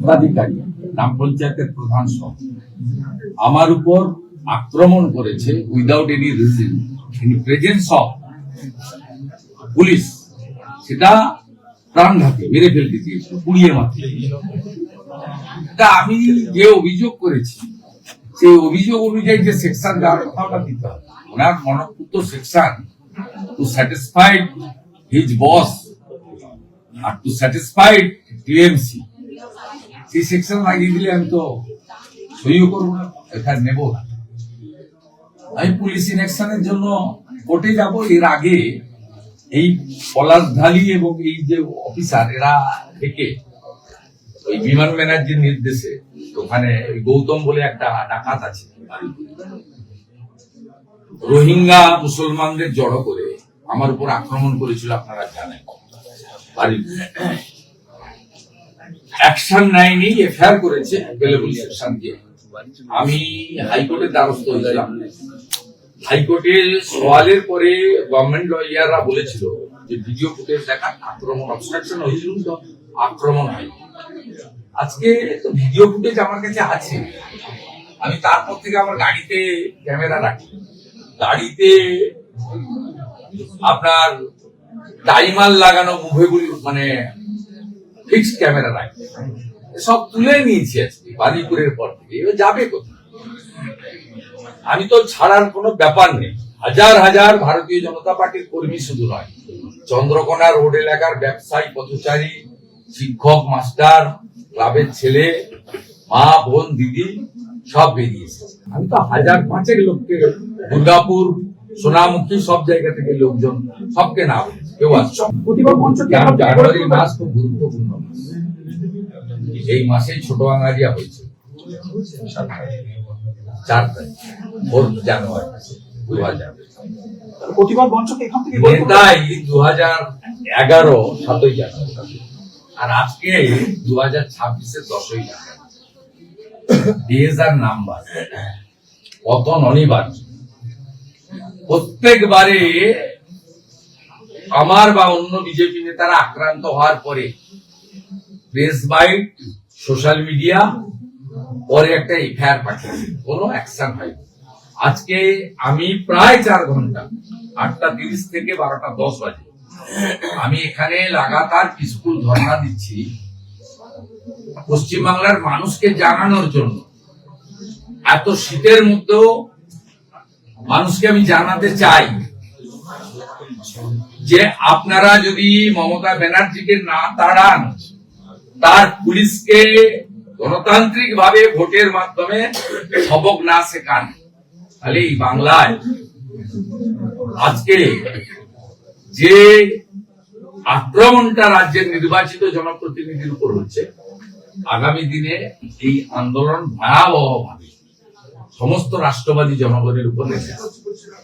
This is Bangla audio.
পদাধিকারী গ্রাম পঞ্চায়েতের প্রধান সহ। আমার উপর আক্রমণ করেছে without any reason in presence of police সেটা প্রাণঘাতী, মেরে ফেলতে চেয়েছিল, পুড়িয়ে মাত্র তা আমি যে অভিযোগ করেছি, সেই অভিযোগ অনুযায়ী যে সেকশন দেওয়ার কথা ওটা দিতে হবে। ওনার মনপুত্র section to satisfied his boss R to satisfied TMC সেই সেকশন লাগিয়ে দিলে আমি তো সইও করব না, এখানে নেব না। আমি পুলিশ ইলেকশনের জন্য কোর্টে যাব, এর আগে এই পলাশঢালি এবং এই যে অফিসার এরা থেকে ওই বিমান ব্যানার্জির নির্দেশে ওখানে ওই গৌতম বলে একটা ডাকাত আছে। রোহিঙ্গা মুসলমানদের জড়ো করে আমার উপর আক্রমণ করেছিল, আপনারা জানেন। বাড়ির অ্যাকশন নেয়নি, এফআইআর করেছে অ্যাভেলেবল সেকশন দিয়ে। আমি হাইকোর্টের দ্বারস্থ হয়েছিলাম। হাইকোর্টে সওয়ালের পরে গভর্নমেন্ট লয়াররা বলেছিল যে ভিডিও ফুটেজ দেখা আক্রমণ অবস্ট্রাকশন হয়েছিল তো আক্রমণ হয় আজকে তো ভিডিও ফুটেজ আমার কাছে আছে। আমি তারপর থেকে আমার গাড়িতে ক্যামেরা রাখি। গাড়িতে আপনার টাইমার লাগানো মুভেগুলি মানে ফিক্সড ক্যামেরা রাখি সব তুলে নিয়েছি আজকে বালিপুরের পর থেকে। এবার যাবে কোথায়? আমি তো ছাড়ার কোনো ব্যাপার নেই। হাজার হাজার ভারতীয় জনতা পার্টির কর্মী শুধু নয়। চন্দ্রকোনা রোড এলাকার ব্যবসায়ী পথচারী শিক্ষক মাস্টার ক্লাবের ছেলে মা বোন দিদি সব বেরিয়েছে আমি তো হাজার পাঁচেক লোককে দুর্গাপুর সোনামুখী সব জায়গা থেকে লোকজন সবকে না কেউ জানুয়ারি মাস খুব গুরুত্বপূর্ণ মাস। এই মাসেই ছোট আঙারিয়া হয়েছে। চার তারিখ জানুয়ারি দু হাজার নেতাই দু হাজার এগারো সাতই জানুয়ারি। আর আজকে দু হাজার ছাব্বিশের দশই জানুয়ারি। ডেজ আর নাম্বার। পতন অনিবার্য। প্রত্যেকবারে আমার বা অন্য বিজেপি নেতারা আক্রান্ত হওয়ার পরে প্রেস বাইট সোশ্যাল মিডিয়া পরে একটা এফআইআর পাঠিয়েছে। কোনো অ্যাকশন হয়নি। আজকে আমি প্রায় চার ঘণ্টা, আটটা তিরিশ থেকে বারোটা দশ বাজে। আমি এখানে লাগাতার স্কুল ধর্ণা দিচ্ছি। পশ্চিমবাংলার মানুষকে জানানোর জন্য। এত শীতের মধ্যেও মানুষকে আমি জানাতে চাই যে আপনারা যদি মমতা ব্যানার্জিকে না তাড়ান, তার পুলিশকে গণতান্ত্রিক ভাবে ভোটের মাধ্যমে সবক না শেখান। তাহলে এই বাংলায় আজকে যে আক্রমণটা রাজ্যের নির্বাচিত জনপ্রতিনিধির উপর হচ্ছে, আগামী দিনে এই আন্দোলন ভয়াবহ ভাবে সমস্ত রাষ্ট্রবাদী জনগণের উপর নেমে আসে